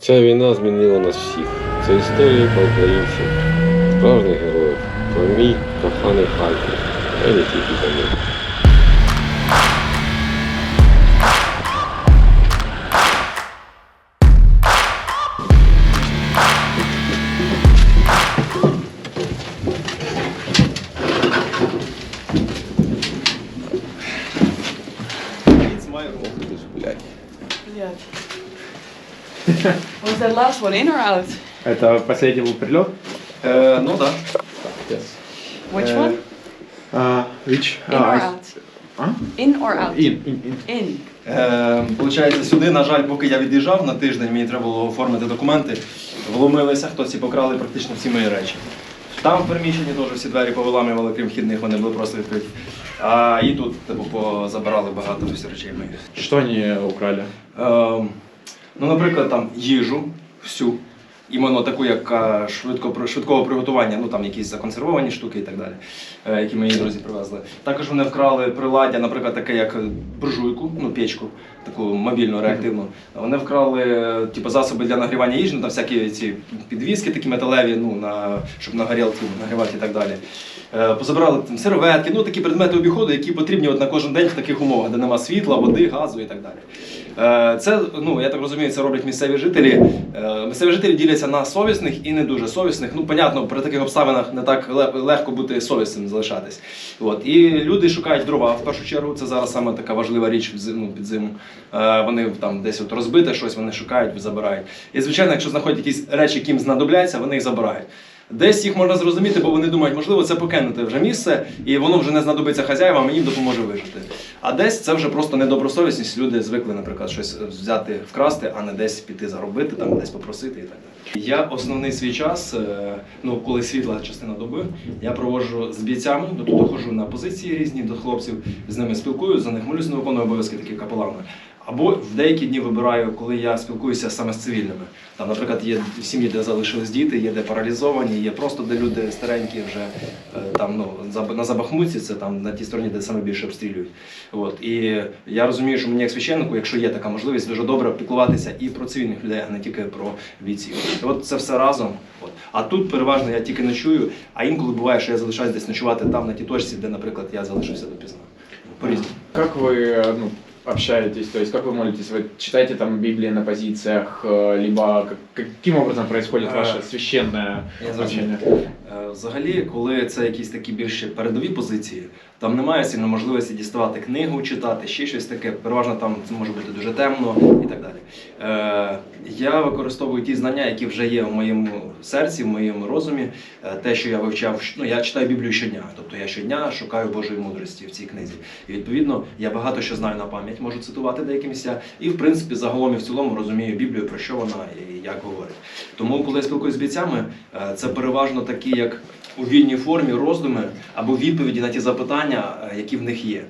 Ця війна змінила нас всіх. Це історія про українців, справжніх героїв, про мій коханий Харків, а не тільки за них. Was that last one in or out? Это последний был прилет? Е, ну так. Yes. Which Uh, one? Uh, which? In uh, or out? А? In or out? In, in, in. In. Е, Получається, сюди, на жаль, поки я від'їжджав на тиждень, мені треба було оформити документи. Вломилися хтось і покрали практично всі мої речі. Там в приміщенні теж всі двері повиламували, крім вхідних, вони були просто відкриті. А і тут типу, позабирали багато всі речей моїх. Что они украли? Ем, ну, наприклад, там їжу всю, іменно таку, як е, швидко, швидкого приготування, ну там якісь законсервовані штуки і так далі, е, які мої друзі привезли. Також вони вкрали приладдя, наприклад, таке як буржуйку, ну печку, таку мобільну реактивну. Вони вкрали типу, засоби для нагрівання їжі, ну, там всякі ці підвіски такі металеві, ну, на, щоб на горілки нагрівати і так далі. Е, Позабирали там серветки, ну такі предмети обіходу, які потрібні от на кожен день в таких умовах, де нема світла, води, газу і так далі. Е, Це, ну я так розумію, це роблять місцеві жителі. Е, Місцеві жителі діляться на совісних і не дуже совісних. Ну, понятно, при таких обставинах не так легко бути совісним залишатись. От. І люди шукають дрова в першу чергу. Це зараз саме така важлива річ зиму, під зиму. Е, Вони там десь от розбите щось, вони шукають, забирають. І звичайно, якщо знаходять якісь речі, які їм знадобляться, вони їх забирають. Десь їх можна зрозуміти, бо вони думають, можливо, це покинути вже місце, і воно вже не знадобиться хазяївам, і їм допоможе вижити. А десь це вже просто недобросовісність. Люди звикли, наприклад, щось взяти, вкрасти, а не десь піти заробити, там десь попросити і так далі. Я основний свій час, е, ну коли світла частина доби, я проводжу з бійцями, ну тобто ходжу на позиції різні до хлопців, з ними спілкуюся, за них молюсь, не виконую обов'язки такі капелани. Або в деякі дні вибираю, коли я спілкуюся саме з цивільними. Там, наприклад, є сім'ї, де залишились діти, є де паралізовані, є просто де люди старенькі вже е, там ну на Забахмуці, це там на тій стороні, де саме більше обстрілюють. От і я розумію, що мені як священнику, якщо є така можливість, дуже добре піклуватися і про цивільних людей, а не тільки про бійців. І от це все разом. От. А тут переважно я тільки ночую, а інколи буває, що я залишаюсь десь ночувати там на тій точці, де, наприклад, я залишився допізно. По-різному. Как вы ну, общаетесь, то есть как вы молитесь? Вы читаете там Библии на позициях, э, либо как- каким образом происходит Э, ваше священное я зрозумів. общение? Е, Взагалі, коли це якісь такі більш передові позиції, там немає сильно можливості діставати книгу, читати, ще щось таке. Переважно там це може бути дуже темно і так далі. Е, я використовую ті знання, які вже є в моєму серці, в моєму розумі. Е, те, що я вивчав, ну я читаю Біблію щодня, тобто я щодня шукаю Божої мудрості в цій книзі. І відповідно я багато що знаю на пам'ять, можу цитувати деякі місця, і в принципі загалом і в цілому розумію Біблію, про що вона і як говорить. Тому, коли я спілкуюся з бійцями, е, це переважно такі, як у вільній формі роздуми або відповіді на ті запитання, е, які в них є.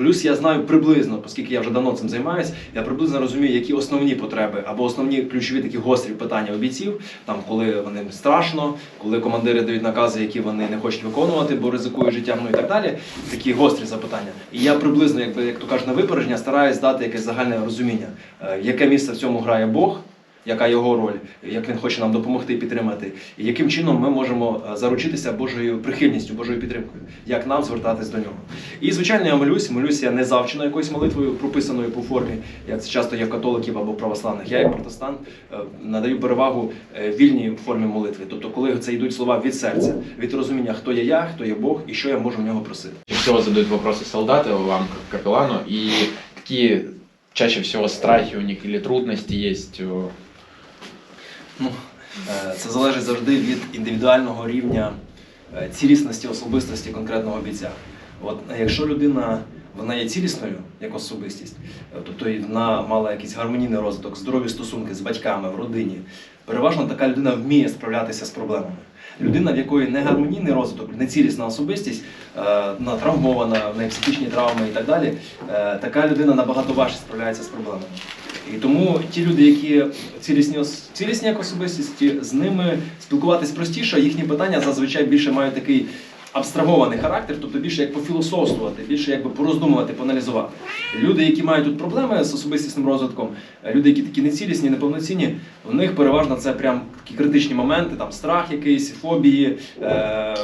Плюс я знаю приблизно, оскільки я вже давно цим займаюся, я приблизно розумію, які основні потреби або основні ключові такі гострі питання у бійців, там коли вони страшно, коли командири дають накази, які вони не хочуть виконувати, бо ризикують життям, ну і так далі. Такі гострі запитання. І я приблизно, якби як то кажуть, на випередження стараюсь дати якесь загальне розуміння, е, яке місце в цьому грає Бог. Яка його роль, як він хоче нам допомогти і підтримати, і яким чином ми можемо е, заручитися Божою прихильністю, Божою підтримкою, як нам звертатись до нього. І звичайно, я молюсь, молюсь я не завчено якоюсь молитвою, прописаною по формі, як це часто є католиків або православних. Я, як протестант, е, надаю перевагу е, вільній формі молитви. Тобто, коли це йдуть слова від серця, від розуміння, хто є я, хто є Бог і що я можу в нього просити. Чаще всего задают вопросы солдаты вам, как капеллану, и какие чаще всего страхи у них или трудности есть? Ну, е, це залежить завжди від індивідуального рівня е, цілісності особистості конкретного бійця. От якщо людина вона є цілісною як особистість, е, тобто вона мала якийсь гармонійний розвиток, здорові стосунки з батьками в родині, переважно така людина вміє справлятися з проблемами. Людина, в якої не гармонійний розвиток, не цілісна особистість, вона травмована, в неї психічні травми і так далі, така людина набагато важче справляється з проблемами. І тому ті люди, які цілісні, цілісні як особистості, з ними спілкуватись простіше, їхні питання зазвичай більше мають такий абстрагований характер, тобто більше як пофілософствувати, більше якби пороздумувати, поаналізувати. Люди, які мають тут проблеми з особистісним розвитком, е, люди, які такі нецілісні, неповноцінні, в них переважно це прям такі критичні моменти, там страх якийсь, фобії. Е-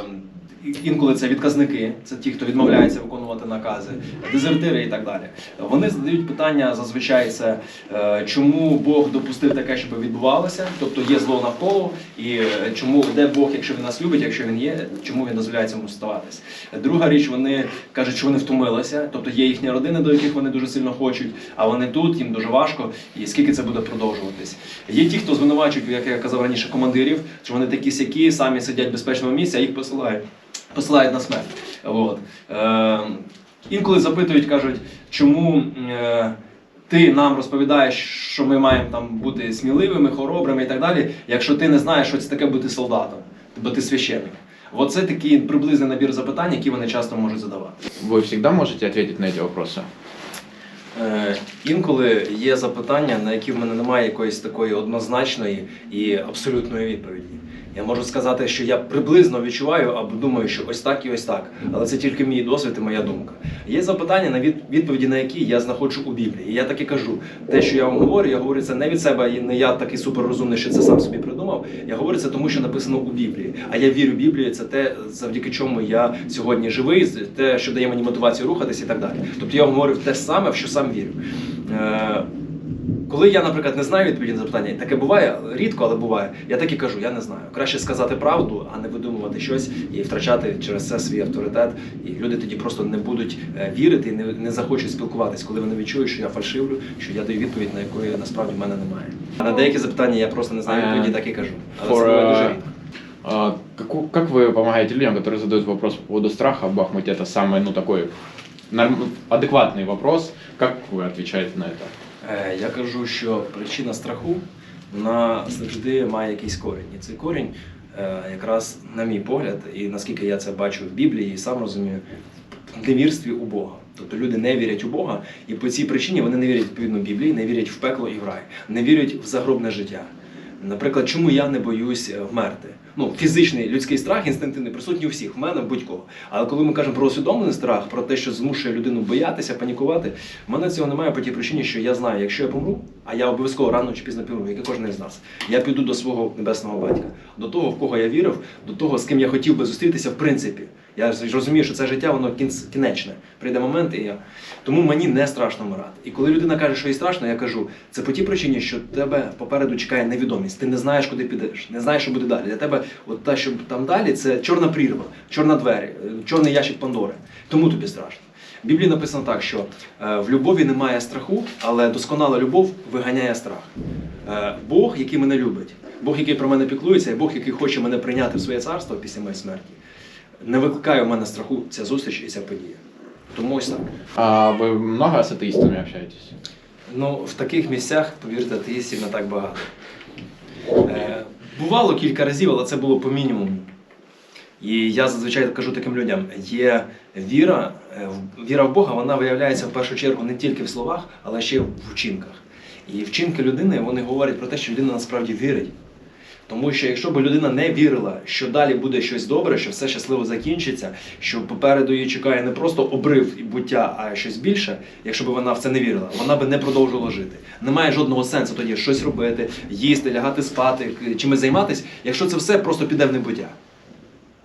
Інколи це відказники, це ті, хто відмовляється виконувати накази, дезертири і так далі. Вони задають питання зазвичай це е, чому Бог допустив таке, щоб відбувалося, тобто є зло навколо, і е, чому де Бог, якщо він нас любить, якщо він є, чому він дозволяє цьому ставатись. Друга річ, вони кажуть, що вони втомилися, тобто є їхні родини, до яких вони дуже сильно хочуть, а вони тут, їм дуже важко, і скільки це буде продовжуватись. Є ті, хто звинувачують, як я казав раніше, командирів, що вони такі сякі, самі сидять в безпечному місці, а їх посилають посилають на смерть. От. Е, інколи запитують, кажуть, чому е, ти нам розповідаєш, що ми маємо там бути сміливими, хоробрими і так далі, якщо ти не знаєш, що це таке бути солдатом, бо ти священник. Оце такий приблизний набір запитань, які вони часто можуть задавати. Вы всегда можете ответить на эти вопросы? Е, інколи є запитання, на які в мене немає якоїсь такої однозначної і абсолютної відповіді. Я можу сказати, що я приблизно відчуваю або думаю, що ось так і ось так. Але це тільки мій досвід і моя думка. Є запитання, на відповіді на які я знаходжу у Біблії. І я так і кажу, те, що я вам говорю, я говорю це не від себе, і не я такий суперрозумний, що це сам собі придумав. Я говорю це тому, що написано у Біблії. А я вірю в Біблію, це те, завдяки чому я сьогодні живий, те, що дає мені мотивацію рухатись і так далі. Тобто я вам говорю те саме, в що сам вірю. Е, коли я, наприклад, не знаю відповіді на запитання, і таке буває рідко, але буває. Я так і кажу, я не знаю. Краще сказати правду, а не видумувати щось і втрачати через це свій авторитет. І люди тоді просто не будуть е, вірити і не, не захочуть спілкуватись, коли вони відчують, що я фальшивлю, що я даю відповідь, на якої насправді в мене немає. А на деякі запитання я просто не знаю відповіді, так і кажу. Але For, це буває дуже uh, рідко. А, Как, у- как вы помогаете людям, которые задают вопрос по поводу страха в Бахмуте? Это самый, ну, такой норм- адекватный вопрос. Как вы отвечаете на это? Е, Я кажу, що причина страху вона завжди має якийсь корінь. І цей корінь, е, якраз, на мій погляд, і наскільки я це бачу в Біблії і сам розумію, в невірстві у Бога. Тобто люди не вірять у Бога, і по цій причині вони не вірять відповідно Біблії, не вірять в пекло і в рай, не вірять в загробне життя. Наприклад, чому я не боюсь е, вмерти? Ну, фізичний людський страх, інстинктивний присутній у всіх, в мене будь-кого. Але коли ми кажемо про усвідомлений страх, про те, що змушує людину боятися, панікувати, в мене цього немає по тій причині, що я знаю, якщо я помру, а я обов'язково рано чи пізно помру, як і кожен із нас, я піду до свого небесного батька, до того, в кого я вірив, до того, з ким я хотів би зустрітися, в принципі. Я розумію, що це життя, воно кінечне. Прийде момент, і я. Тому мені не страшно вмирати. І коли людина каже, що їй страшно, я кажу, це по тій причині, що тебе попереду чекає невідомість. Ти не знаєш, куди підеш, не знаєш, що буде далі. Для тебе, от те, що там далі, це чорна прірва, чорна двері, е, чорний ящик Пандори. Тому тобі страшно. В Біблії написано так, що е, в любові немає страху, але досконала любов виганяє страх. Е, Бог, який мене любить, Бог, який про мене піклується, і Бог, який хоче мене прийняти в своє царство після моєї смерті, не викликає у мене страху ця зустріч і ця подія. Тому ось так. А вы много с атеистами общаетесь? Ну, в таких місцях, повірте, атеїстів не так багато. Е, бувало кілька разів, але це було по мінімуму. І я зазвичай кажу таким людям: є віра, е, в- віра в Бога, вона виявляється в першу чергу не тільки в словах, але ще й в вчинках. І вчинки людини вони говорять про те, що людина насправді вірить. Тому що якщо б людина не вірила, що далі буде щось добре, що все щасливо закінчиться, що попереду її чекає не просто обрив і буття, а щось більше, якщо б вона в це не вірила, вона би не продовжувала жити. Немає жодного сенсу тоді щось робити, їсти, лягати спати, чимось займатися, якщо це все просто піде в небуття.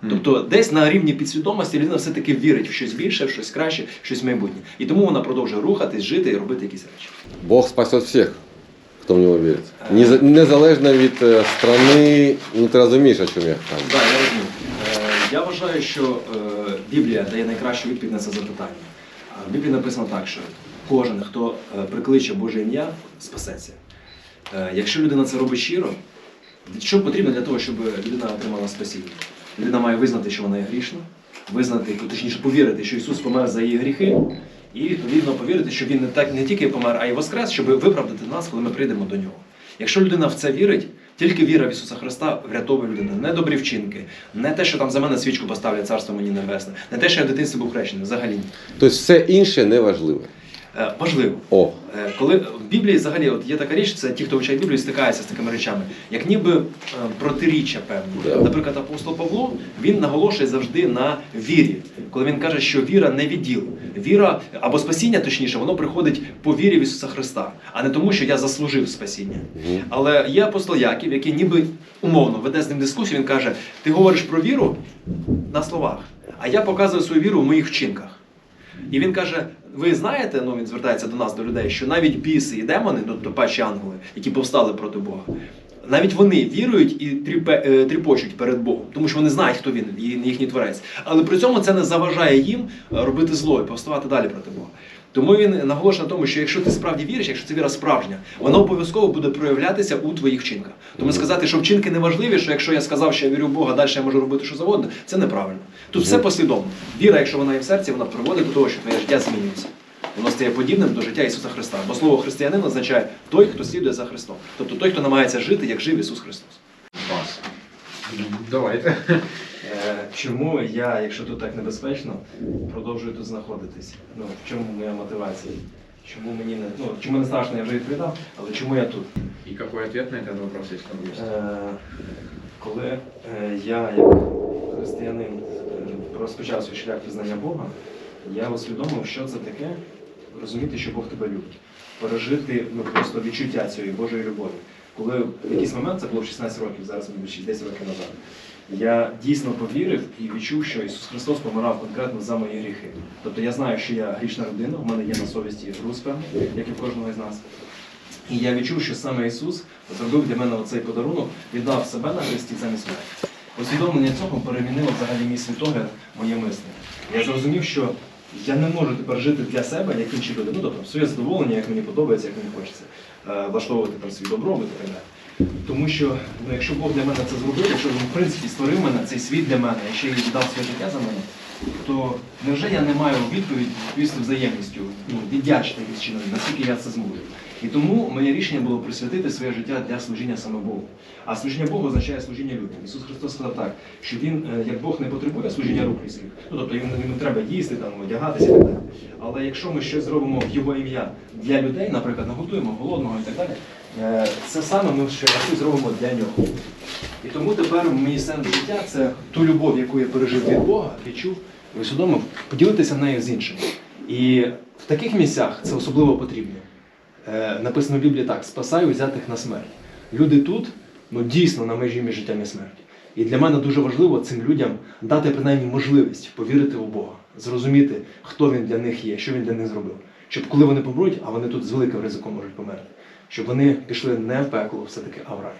Тобто десь на рівні підсвідомості людина все-таки вірить в щось більше, в щось краще, в щось майбутнє. І тому вона продовжує рухатись, жити і робити якісь речі. Бог спасет всіх, хто в нього вірить. Нез- Незалежно від е, страни, ну ти розумієш, о чому я кажу. Так, я розумію. Е, Я вважаю, що е, Біблія дає найкращу відповідь на це запитання. В Біблії написано так, що кожен, хто прикличе Боже ім'я, спасеться. Якщо людина це робить щиро, що потрібно для того, щоб людина отримала спасіння? Людина має визнати, що вона є грішна, визнати, точніше повірити, що Ісус помер за її гріхи, і відповідно повірити, що Він не так не тільки помер, а й воскрес, щоб виправдати нас, коли ми прийдемо до нього. Якщо людина в це вірить, тільки віра в Ісуса Христа врятовує людину. Не добрі вчинки, не те, що там за мене свічку поставлять царство мені небесне, не те, що я в дитинстві був хрещений, взагалі ні. Тобто все інше не важливе. Е, Важливо. О, Е, Коли в Біблії взагалі от є така річ, це ті, хто вивчає Біблію, стикаються з такими речами, як ніби е, протиріччя певні. Да. Наприклад, апостол Павло він наголошує завжди на вірі, коли він каже, що віра не відділ. Віра або спасіння, точніше, воно приходить по вірі в Ісуса Христа, а не тому, що я заслужив спасіння. Але є апостол Яків, який ніби умовно веде з ним дискусію. Він каже: Ти говориш про віру на словах, а я показую свою віру в моїх вчинках. І він каже: ви знаєте, ну він звертається до нас, до людей, що навіть біси і демони, ну, тобто перші ангели, які повстали проти Бога, навіть вони вірують і е, тріпочуть перед Богом, тому що вони знають, хто він, їхній творець. Але при цьому це не заважає їм е, робити зло і повставати далі проти Бога. Тому він наголошує на тому, що якщо ти справді віриш, якщо це віра справжня, вона обов'язково буде проявлятися у твоїх вчинках. Тому сказати, що вчинки не важливі, що якщо я сказав, що я вірю в Бога, далі я можу робити що завгодно, це неправильно. Тут все послідовно. Віра, якщо вона є в серці, вона приводить до того, що твоє життя змінюється. Воно стає подібним до життя Ісуса Христа. Бо слово християнин означає той, хто слідує за Христом. Тобто той, хто намагається жити, як жив Ісус Христос. Давайте. Чому я, якщо тут так небезпечно, продовжую тут знаходитись? Ну, в чому моя мотивація? Чому мені не ну чому не страшно, я вже відповідав, але чому я тут? И какой ответ на этот вопрос, если он есть? Е, коли е, я, як християнин, е, розпочав свій шлях пізнання Бога, я усвідомив, що це таке розуміти, що Бог тебе любить, пережити ну, просто відчуття цієї Божої любові. Коли в якийсь момент, це було в 16 років, зараз мені 10 років назад, я дійсно повірив і відчув, що Ісус Христос помирав конкретно за мої гріхи. Тобто я знаю, що я грішна людина, в мене є на совісті груз як і в кожного з нас. І я відчув, що саме Ісус зробив для мене оцей подарунок, віддав себе на хресті замість мене. Усвідомлення цього перемінило взагалі мій світогляд, моє мислення. Я зрозумів, що я не можу тепер жити для себе, як інші люди. Ну, тобто, своє задоволення, як мені подобається, як мені хочеться, е, влаштовувати там свій добробут і так далі. Тому що ну, якщо Бог для мене це зробив, якщо він в принципі створив мене, цей світ для мене, і ще й віддав своє життя за мене, то невже я не маю відповідь відповісти взаємністю, ну, віддячити чином, наскільки я це зможу. І тому моє рішення було присвятити своє життя для служіння саме Богу. А служіння Богу означає служіння людям. Ісус Христос сказав так, що Він, е, як Бог не потребує служіння рук людських, ну тобто йому, йому треба їсти, там, одягатися і так далі. Але якщо ми щось зробимо в Його ім'я для людей, наприклад, наготуємо голодного і так далі, це саме ми ще щось зробимо для нього. І тому тепер мій сенс життя це ту любов, яку я пережив від Бога, відчув усвідомив, поділитися нею з іншими. І в таких місцях це особливо потрібно. Е, написано в Біблії так: спасаю взятих на смерть. Люди тут ну, дійсно на межі між життям і смерті. І для мене дуже важливо цим людям дати принаймні можливість повірити у Бога, зрозуміти, хто він для них є, що він для них зробив. Щоб коли вони помруть, а вони тут з великим ризиком можуть померти, щоб вони пішли не в пекло, все-таки, а в рай.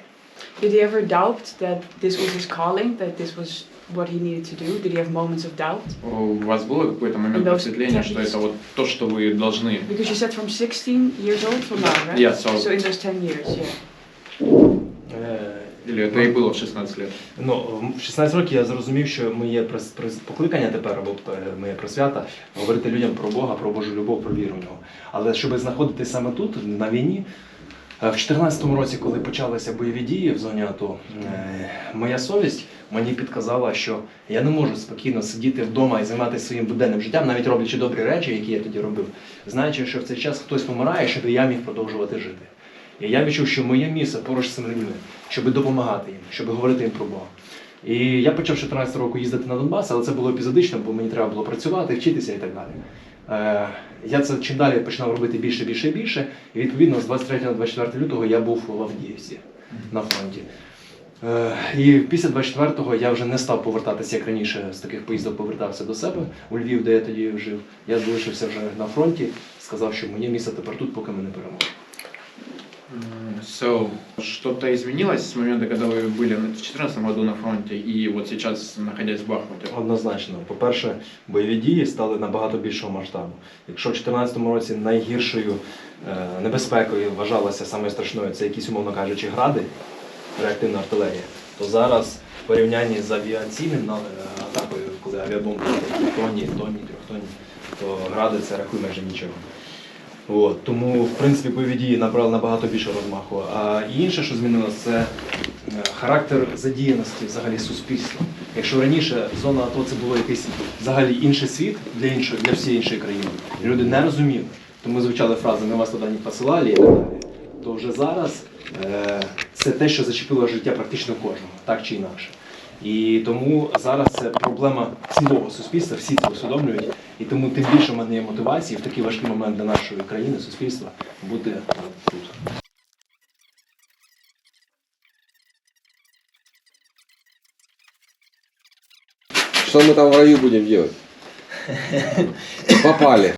Did he ever doubt that this was his calling, that this was what he needed to do? Did he have moments of doubt? У вас было какой-то момент Да, просветления, что да. это вот то, что вы должны? Because you said from 16 years old from now, right? Yeah, so- So in those 10 years, yeah. Е, Или это и было в 16 лет? Ну, в 16 років я зрозумів, що моє прис- прис- покликання тепер, або е, моє присвята, говорити людям про Бога, про Божу любов, про віру в нього. Але щоб знаходитись саме тут, на війні, е, в 14-му році, коли почалися бойові дії в зоні АТО, е, моя совість мені підказала, що я не можу спокійно сидіти вдома і займатися своїм буденним життям, навіть роблячи добрі речі, які я тоді робив, знаючи, що в цей час хтось помирає, щоб я міг продовжувати жити. І я відчув, що моє місце поруч з цими людьми, щоб допомагати їм, щоб говорити їм про Бога. І я почав 14 року їздити на Донбас, але це було епізодично, бо мені треба було працювати, вчитися і так далі. Е, я це чим далі починав робити більше, більше більше. І відповідно з 23 на 24 лютого я був в Авдіївці на фронті. Е, І після 24-го я вже не став повертатися, як раніше з таких поїздок повертався до себе у Львів, де я тоді жив. Я залишився вже на фронті, сказав, що моє місце тепер тут, поки ми не переможемо. So, что-то изменилось с момента, когда вы были в 2014 году на фронте и вот сейчас, находясь в Бахмуте? Однозначно. По-перше, бойові дії стали набагато більшого масштабу. Якщо в 2014 році найгіршою е, небезпекою вважалася саме страшною, це якісь, умовно кажучи, гради, реактивна артилерія, то зараз в порівнянні з авіаційним е, атакою, коли авіабомби тонні, тонні, трьохтонні, то гради це рахуй майже нічого. От, тому, в принципі, бойові дії набрали набагато більше розмаху. А інше, що змінилося, це е, характер задіяності взагалі суспільства. Якщо раніше зона АТО це було якийсь взагалі інший світ для іншої, для всієї іншої країни, і люди не розуміли, тому звучали фрази «ми вас туди не посилали» і так далі. То вже зараз е, це те, що зачепило життя практично кожного, так чи інакше. І тому зараз це проблема цілого суспільства, всі це усвідомлюють. І тому тим більше в мене є мотивації в такий важкий момент для нашої країни, суспільства бути е, тут. Что мы там в раю будем делать? Попали.